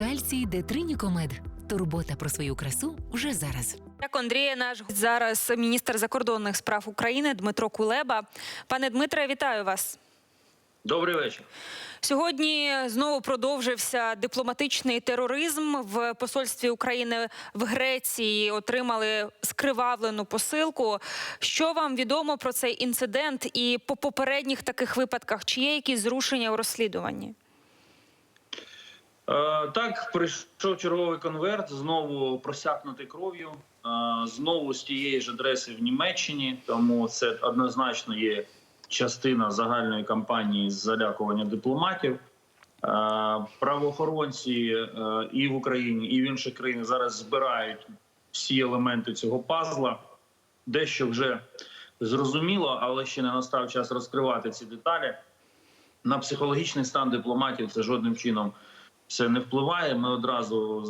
Кальцій Детринікомед. Турбота про свою красу вже зараз. Так, Андрія, наш зараз міністр закордонних справ України Дмитро Кулеба. Пане Дмитре, вітаю вас. Добрий вечір. Сьогодні знову продовжився дипломатичний тероризм в посольстві України в Греції. Отримали скривавлену посилку. Що вам відомо про цей інцидент і по попередніх таких випадках? Чи є якісь зрушення у розслідуванні? Е, так, прийшов черговий конверт, знову просякнутий кров'ю, е, знову з тієї ж адреси в Німеччині. Тому це однозначно є частина загальної кампанії з залякування дипломатів. Е, правоохоронці і в Україні, і в інших країнах зараз збирають всі елементи цього пазла. Дещо вже зрозуміло, але ще не настав час розкривати ці деталі. На психологічний стан дипломатів це жодним чином це не впливає. Ми одразу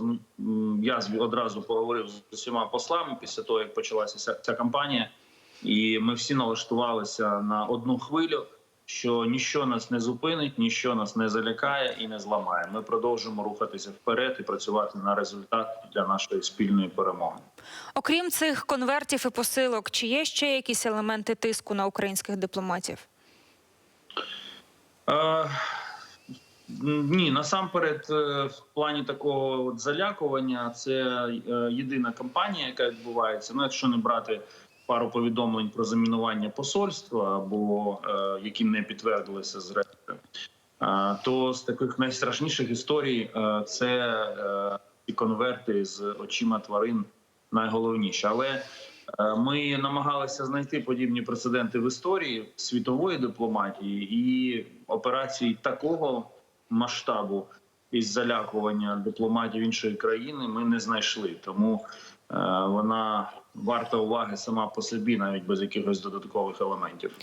я одразу поговорив з усіма послами після того, як почалася ця, ця кампанія, і ми всі налаштувалися на одну хвилю. Що ніщо нас не зупинить, ніщо нас не залякає і не зламає. Ми продовжимо рухатися вперед і працювати на результат для нашої спільної перемоги. Окрім цих конвертів і посилок, чи є ще якісь елементи тиску на українських дипломатів? Е, ні, насамперед, е, в плані такого от залякування, це е, єдина кампанія, яка відбувається. Ну, якщо не брати пару повідомлень про замінування посольства або е, які не підтвердилися зрештою, то з таких найстрашніших історій це ці конверти з очима тварин найголовніше. Але Ми намагалися знайти подібні прецеденти в історії світової дипломатії і операцій такого масштабу із залякування дипломатів іншої країни ми не знайшли. Тому е, вона варта уваги сама по собі, навіть без якихось додаткових елементів.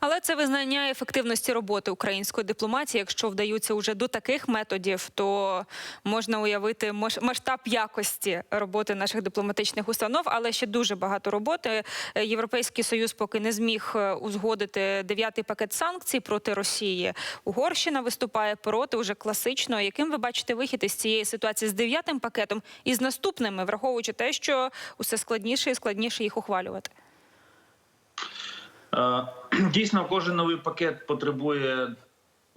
Але це визнання ефективності роботи української дипломатії. Якщо вдаються уже до таких методів, то можна уявити масштаб якості роботи наших дипломатичних установ. Але ще дуже багато роботи. Е, Європейський союз поки не зміг е, узгодити дев'ятий пакет санкцій проти Росії. Угорщина виступає проти уже класично. Яким ви бачите вихід із цієї ситуації з дев'ятим пакетом і з наступними, враховуючи те, що усе складніше і складніше їх ухвалювати? Е, Дійсно, кожен новий пакет потребує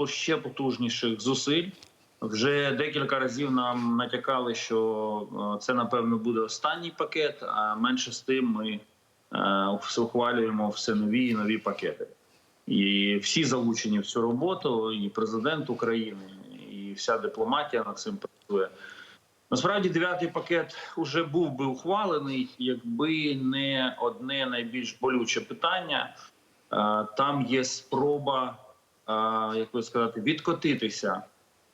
ще потужніших зусиль. Вже декілька разів нам натякали, що е, це напевно буде останній пакет. А менше з тим ми е, ухвалюємо все нові і нові пакети. І всі залучені в цю роботу, і президент України, і вся дипломатія над цим працює. Насправді, дев'ятий пакет уже був би ухвалений, якби не одне найбільш болюче питання. Е, Там є спроба, е, як би сказати, відкотитися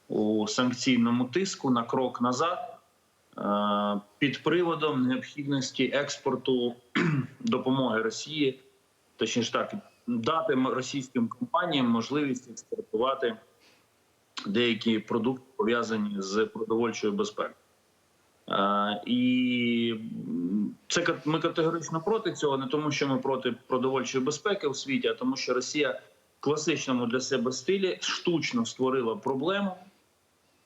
у санкційному тиску на крок назад е, під приводом необхідності експорту допомоги Росії, точніше так, дати російським компаніям можливість експортувати деякі продукти пов'язані з продовольчою безпекою. І це ми категорично проти цього, не тому, що ми проти продовольчої безпеки у світі, а тому, що Росія в класичному для себе стилі штучно створила проблему,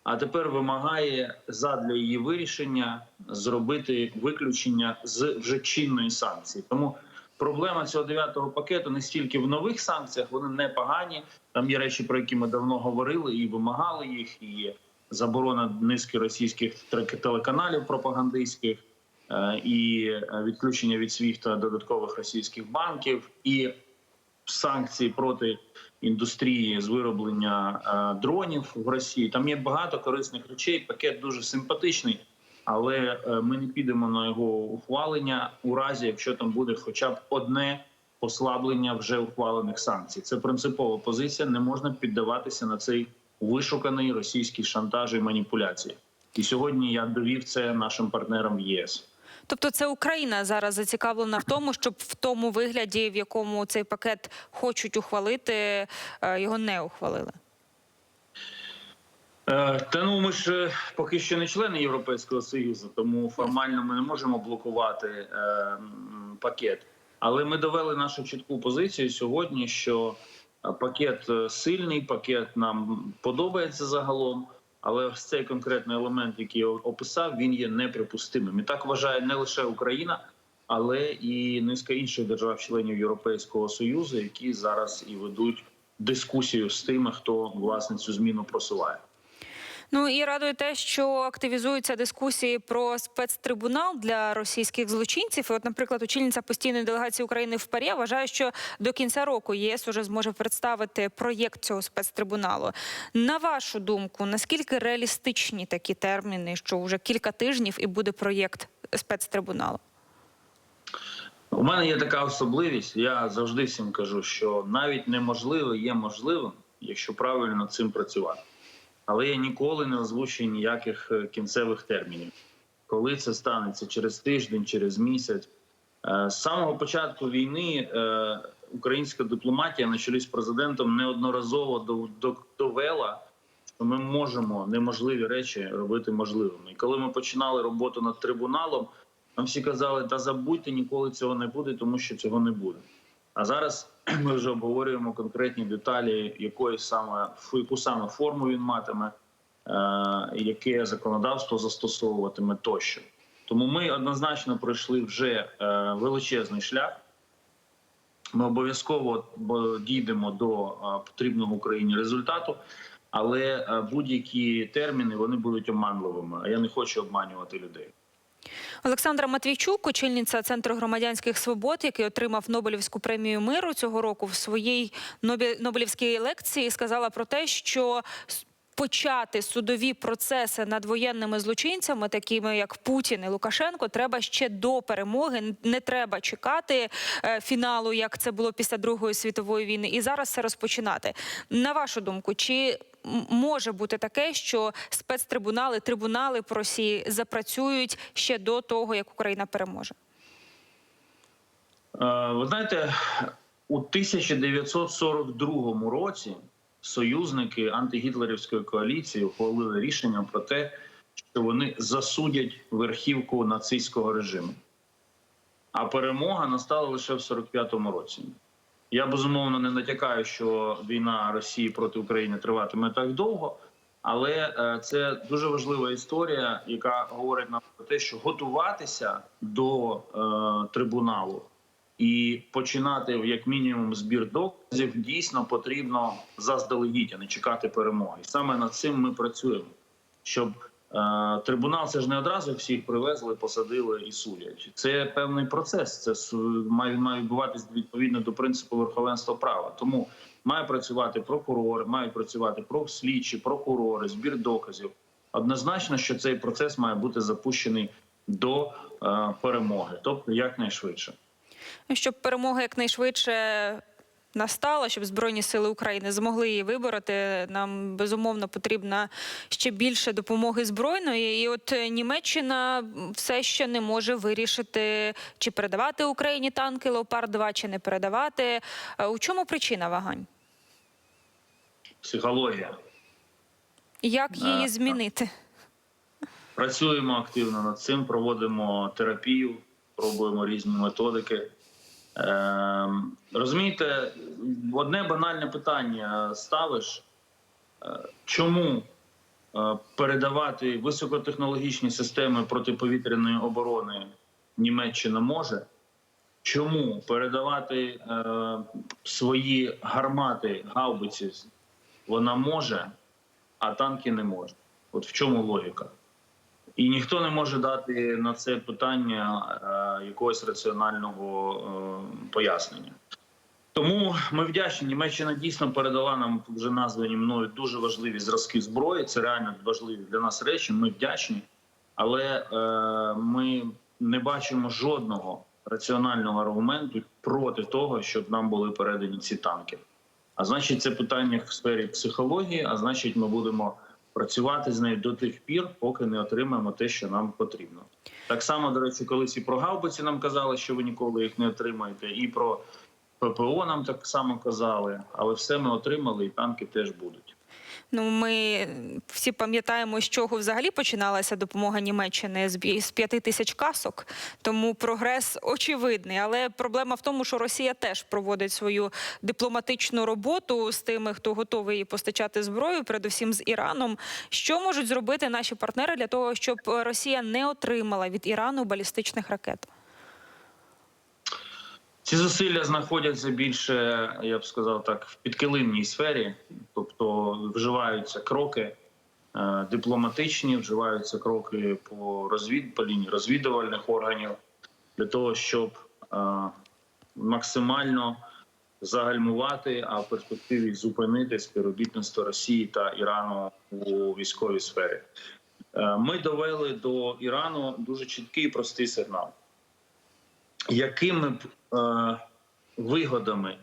а тепер вимагає задля її вирішення зробити виключення з вже чинної санкції. Тому проблема цього дев'ятого пакету не стільки в нових санкціях, вони непогані. Там є речі, про які ми давно говорили і вимагали їх. І є заборона низки російських телеканалів пропагандистських, е, і е, відключення від свіфта додаткових російських банків, і санкції проти індустрії з вироблення е, дронів в Росії. Там є багато корисних речей. Пакет дуже симпатичний, але е, ми не підемо на його ухвалення у разі, якщо там буде хоча б одне послаблення вже ухвалених санкцій. Це принципова позиція. Не можна піддаватися на цей вишуканий російський шантаж і маніпуляції. І сьогодні я довів це нашим партнерам в ЄС. Тобто це Україна зараз зацікавлена в тому, щоб в тому вигляді, в якому цей пакет хочуть ухвалити, е, його не ухвалили. Е, Та ну ми ж е, поки що не члени Європейського союзу, тому формально ми не можемо блокувати е, пакет. Але ми довели нашу чітку позицію сьогодні, що е, пакет сильний, пакет нам подобається загалом. Але ось цей конкретний елемент, який я описав, він є неприпустимим. І так вважає не лише Україна, але і низка інших держав-членів Європейського союзу, які зараз і ведуть дискусію з тими, хто власне цю зміну просуває. Ну і радує те, що активізуються дискусії про спецтрибунал для російських злочинців. І от, наприклад, очільниця постійної делегації України в ПАРЄ вважає, що до кінця року ЄС уже зможе представити проєкт цього спецтрибуналу. На вашу думку, наскільки реалістичні такі терміни, що вже кілька тижнів і буде проєкт спецтрибуналу? У мене є така особливість. Я завжди всім кажу, що навіть неможливе є можливим, якщо правильно цим працювати. Але я ніколи не озвучую ніяких е, кінцевих термінів. Коли це станеться через тиждень, через місяць. Е, З самого початку війни е, українська дипломатія на чолі з президентом неодноразово довела, що ми можемо неможливі речі робити можливими. І коли ми починали роботу над трибуналом, нам всі казали, та забудьте, ніколи цього не буде, тому що цього не буде. А зараз ми вже обговорюємо конкретні деталі, якої саме яку саме форму він матиме, е, яке законодавство застосовуватиме тощо. Тому ми однозначно пройшли вже е, величезний шлях. Ми обов'язково дійдемо до е, потрібного Україні результату, але е, будь-які терміни вони будуть оманливими. А я не хочу обманювати людей. Олександра Матвійчук, очільниця Центру громадянських свобод, який отримав Нобелівську премію миру цього року, в своїй Нобелівській лекції сказала про те, що почати судові процеси над воєнними злочинцями, такими як Путін і Лукашенко, треба ще до перемоги. Не треба чекати е, фіналу, як це було після Другої світової війни, і зараз це розпочинати. На вашу думку, чи може бути таке, що спецтрибунали, трибунали по Росії запрацюють ще до того, як Україна переможе? Е, Ви знаєте, у 1942 році союзники антигітлерівської коаліції ухвалили рішення про те, що вони засудять верхівку нацистського режиму. А перемога настала лише в 45-му році. Я безумовно не натякаю, що війна Росії проти України триватиме так довго, але е, це дуже важлива історія, яка говорить нам про те, що готуватися до е, трибуналу і починати як мінімум збір доказів дійсно потрібно заздалегідь, а не чекати перемоги. Саме над цим ми працюємо, щоб трибунал це ж не одразу всіх привезли, посадили і судять. Це певний процес. Це має має відбуватися відповідно до принципу верховенства права. Тому має працювати прокурор, мають працювати слідчі, прокурори, збір доказів. Однозначно, що цей процес має бути запущений до е, перемоги, тобто якнайшвидше. Щоб перемога якнайшвидше настала, щоб Збройні сили України змогли її вибороти, нам безумовно потрібна ще більше допомоги збройної. І от е, Німеччина все ще не може вирішити, чи передавати Україні танки Леопард 2 чи не передавати. Е, У чому причина вагань? Психологія. Як її так. змінити? Працюємо активно над цим, проводимо терапію, пробуємо різні методики. Ем, розумієте, одне банальне питання ставиш: Е, чому е, передавати високотехнологічні системи протиповітряної оборони Німеччина може? Чому передавати е, свої гармати, гаубиці вона може, а танки не може? От в чому логіка? І ніхто не може дати на це питання е, якогось раціонального е, пояснення. Тому ми вдячні. Німеччина дійсно передала нам вже названі мною дуже важливі зразки зброї. Це реально важливі для нас речі. Ми вдячні, але е, ми не бачимо жодного раціонального аргументу проти того, щоб нам були передані ці танки. А значить, це питання в сфері психології. А значить, ми будемо працювати з нею до тих пір, поки не отримаємо те, що нам потрібно. Так само, до речі, колись і про гаубиці нам казали, що ви ніколи їх не отримаєте, і про ППО нам так само казали, але все ми отримали, і танки теж будуть. Ну, ми всі пам'ятаємо, з чого взагалі починалася допомога Німеччини з п'яти тисяч касок. Тому прогрес очевидний. Але проблема в тому, що Росія теж проводить свою дипломатичну роботу з тими, хто готовий постачати зброю, передусім з Іраном. Що можуть зробити наші партнери для того, щоб Росія не отримала від Ірану балістичних ракет? Ці зусилля знаходяться більше, я б сказав так, в підкилимній сфері, тобто вживаються кроки е, дипломатичні, вживаються кроки по розвід по лінії розвідувальних органів для того, щоб е, максимально загальмувати, а в перспективі зупинити співробітництво Росії та Ірану у військовій сфері. Е, Ми довели до Ірану дуже чіткий і простий сигнал якими вигодами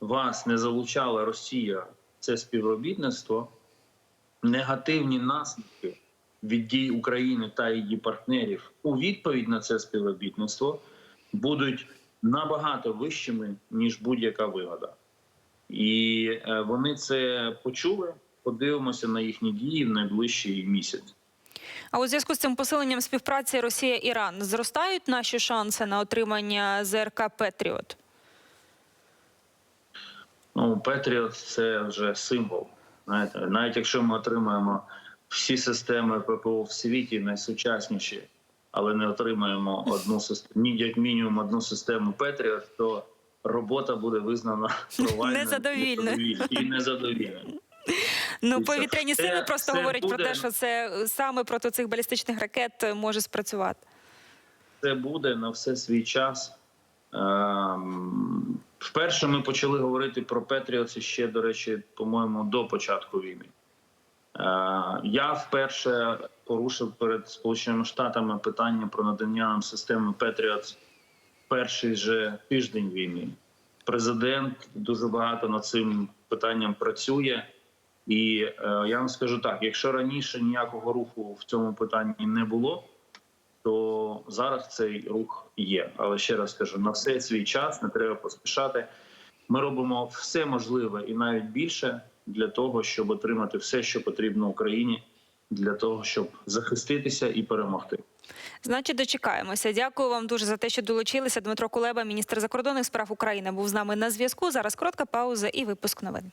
вас не залучала Росія це співробітництво, негативні наслідки від дій України та її партнерів у відповідь на це співробітництво будуть набагато вищими ніж будь-яка вигода. І е, вони це почули. Подивимося на їхні дії в найближчий місяць. А у зв'язку з цим посиленням співпраці Росія-Іран зростають наші шанси на отримання ЗРК Петріот? Ну, Петріот це вже символ. Знаєте, навіть якщо ми отримаємо всі системи ППО в світі найсучасніші, але не отримаємо одну систему, як мінімум одну систему Петріот, то робота буде визнана провальною Незадовільною. і незадовільною. Ну, повітряні це- сили просто це говорять про те, що це е, саме проти цих балістичних ракет е, може спрацювати. Це буде на все свій час. Ем, Вперше ми почали говорити про Петріоці ще, до речі, по-моєму, до початку війни. Е, Я вперше порушив перед Сполученими Штатами питання про надання нам системи Петріот перший же тиждень війни. Президент дуже багато над цим питанням працює. І е, я вам скажу так: якщо раніше ніякого руху в цьому питанні не було, то зараз цей рух є. Але ще раз кажу: на все свій час не треба поспішати. Ми робимо все можливе і навіть більше для того, щоб отримати все, що потрібно Україні, для того, щоб захиститися і перемогти. Значить, дочекаємося. Дякую вам дуже за те, що долучилися. Дмитро Кулеба, міністр закордонних справ України, був з нами на зв'язку. Зараз коротка пауза і випуск новин.